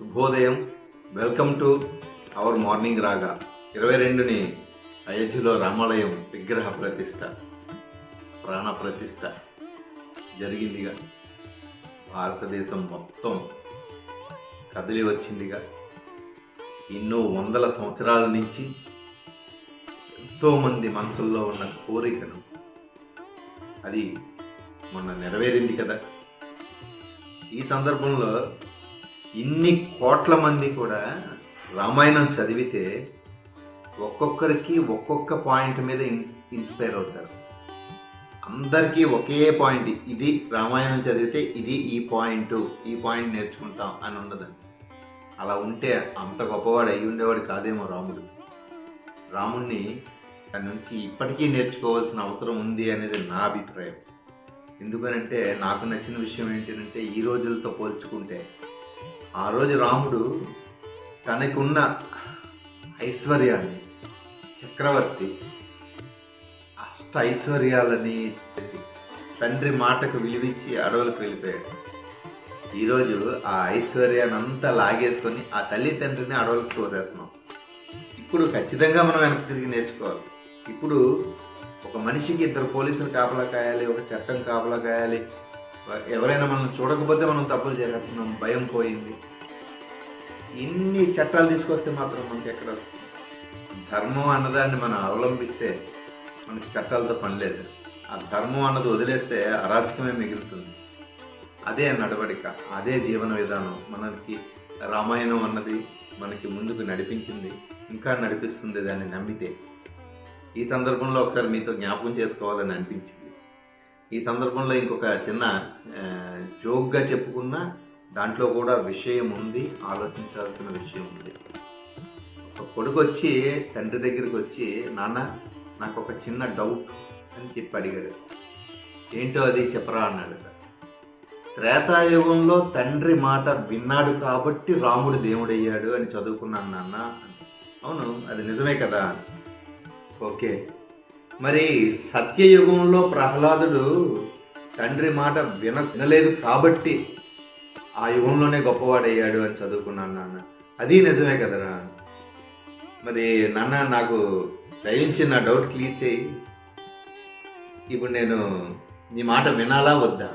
శుభోదయం. Welcome to our morning రాగా ఇరవై రెండుని అయోధ్యలో రామాలయం విగ్రహ ప్రతిష్ట ప్రాణ ప్రతిష్ట జరిగిందిగా. భారతదేశం మొత్తం కదిలి వచ్చిందిగా. ఎన్నో వందల సంవత్సరాల నుంచి ఎంతోమంది మనసుల్లో ఉన్న కోరికను అది మొన్న నెరవేరింది కదా. ఈ సందర్భంలో ఇన్ని కోట్ల మంది కూడా రామాయణం చదివితే ఒక్కొక్కరికి ఒక్కొక్క పాయింట్ మీద ఇన్స్ ఇన్స్పైర్ అవుతారు. అందరికీ ఒకే పాయింట్ ఇది రామాయణం చదివితే ఇది ఈ పాయింట్ ఈ పాయింట్ నేర్చుకుంటాం అని ఉండదండి అలా ఉంటే అంత గొప్పవాడు అయి ఉండేవాడు కాదేమో రాముడు. రాముణ్ణి దాని నుంచి ఇప్పటికీ నేర్చుకోవాల్సిన అవసరం ఉంది అనేది నా అభిప్రాయం. ఎందుకనంటే నాకు నచ్చిన విషయం ఏంటంటే ఈ రోజులతో పోల్చుకుంటే ఆ రోజు రాముడు తనకున్న ఐశ్వర్యాన్ని చక్రవర్తి అష్ట ఐశ్వర్యాలని తండ్రి మాటకు విలువించి అడవులకు వెళ్ళిపోయాడు. ఈరోజు ఆ ఐశ్వర్యాన్ని అంతా లాగేసుకొని ఆ తల్లి తండ్రిని అడవులకు తోసేస్తున్నాం. ఇప్పుడు ఖచ్చితంగా మనం వెనక్కి తిరిగి నేర్చుకోవాలి. ఇప్పుడు ఒక మనిషికి ఇద్దరు పోలీసులు కాపలా కాయాలి ఒక చట్టం కాపలా కాయాలి ఎవరైనా మనం చూడకపోతే మనం తప్పులు చేసేస్తున్నాం భయం పోయింది. ఇన్ని చట్టాలు తీసుకొస్తే మాత్రం మనకి ఎక్కడ వస్తుంది? ధర్మం అన్నదాన్ని మనం అవలంబిస్తే మనకి చట్టాలతో పని లేదు. ఆ ధర్మం అన్నది వదిలేస్తే అరాచకమే మిగులుతుంది. అదే నడవడిక అదే జీవన విధానం. మనకి రామాయణం అన్నది మనకి ముందుకు నడిపించింది ఇంకా నడిపిస్తుంది దాన్ని నమ్మితే. ఈ సందర్భంలో ఒకసారి మీతో జ్ఞాపకం చేసుకోవాలని అనిపించింది. ఈ సందర్భంలో ఇంకొక చిన్న జోక్గా చెప్పుకున్న దాంట్లో కూడా విషయం ఉంది ఆలోచించాల్సిన విషయం ఉంది. ఒక కొడుకు వచ్చి తండ్రి దగ్గరికి వచ్చి నాన్న నాకు ఒక చిన్న డౌట్ అని చెప్పి అడిగాడు. ఏంటో అది చెప్పరా అన్నాడు త్రేతాయుగంలో తండ్రి మాట విన్నాడు కాబట్టి రాముడు దేవుడయ్యాడు అని చదువుకున్నాను నాన్న. అవును అది నిజమే కదా. ఓకే. మరి సత్యయుగంలో ప్రహ్లాదుడు తండ్రి మాట విన వినలేదు కాబట్టి ఆ యుగంలోనే గొప్పవాడయ్యాడు అని చదువుకున్నాను నాన్న. అది నిజమే కదరా. మరి నాన్న నాకు దయించి నా డౌట్ క్లియర్ చేయి. ఇప్పుడు నేను నీ మాట వినాలా వద్దా?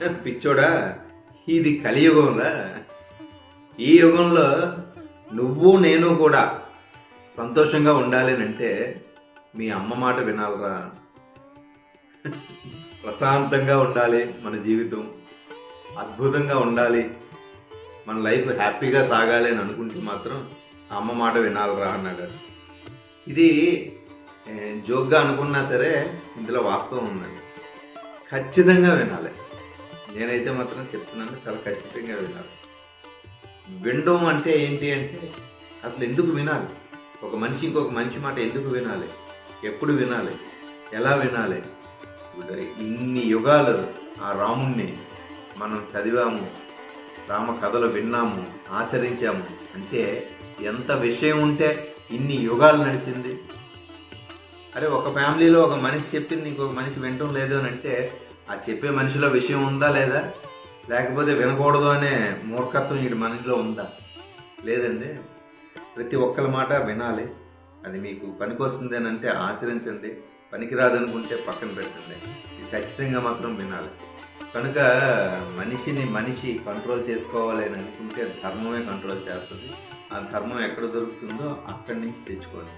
పిచ్చోడా ఇది కలియుగంలా? ఈ యుగంలో నువ్వు నేను కూడా సంతోషంగా ఉండాలి అంటే మీ అమ్మ మాట వినాలరా? ప్రశాంతంగా ఉండాలి మన జీవితం. అద్భుతంగా ఉండాలి. మన లైఫ్ హ్యాపీగా సాగాలి అని అనుకుంటే మాత్రం ఆ అమ్మ మాట వినాలరా అన్నాడు. ఇది జోక్గా అనుకున్నా సరే ఇందులో వాస్తవం ఉందండి. ఖచ్చితంగా వినాలి. నేనైతే మాత్రం చెప్తున్నాను చాలా ఖచ్చితంగా వినాలి. వినడం అంటే ఏంటి అంటే అసలు ఎందుకు వినాలి? ఒక మనిషి ఇంకొక మనిషి మాట ఎందుకు వినాలి? ఎప్పుడు వినాలి? ఎలా వినాలి? ఇన్ని యుగాలు ఆ రాముణ్ణి మనం చదివాము రామ కథలు విన్నాము ఆచరించాము. అంటే ఎంత విషయం ఉంటే ఇన్ని యుగాలు నడిచింది. అరే ఒక ఫ్యామిలీలో ఒక మనిషి చెప్పింది ఇంకొక మనిషి వినటం లేదు అని అంటే ఆ చెప్పే మనిషిలో విషయం ఉందా లేదా? లేకపోతే వినకూడదు అనే మూర్ఖత్వం ఈ మనిషిలో ఉందా? లేదండి. ప్రతి ఒక్కరి మాట వినాలి. అది మీకు పనికొస్తుంది అని అంటే ఆచరించండి. పనికిరాదనుకుంటే పక్కన పెట్టండి. ఇది ఖచ్చితంగా మాత్రం వినాలి. కనుక మనిషిని మనిషి కంట్రోల్ చేసుకోవాలి అని అనుకుంటే ధర్మమే కంట్రోల్ చేస్తుంది. ఆ ధర్మం ఎక్కడ దొరుకుతుందో అక్కడి నుంచి తెచ్చుకోండి.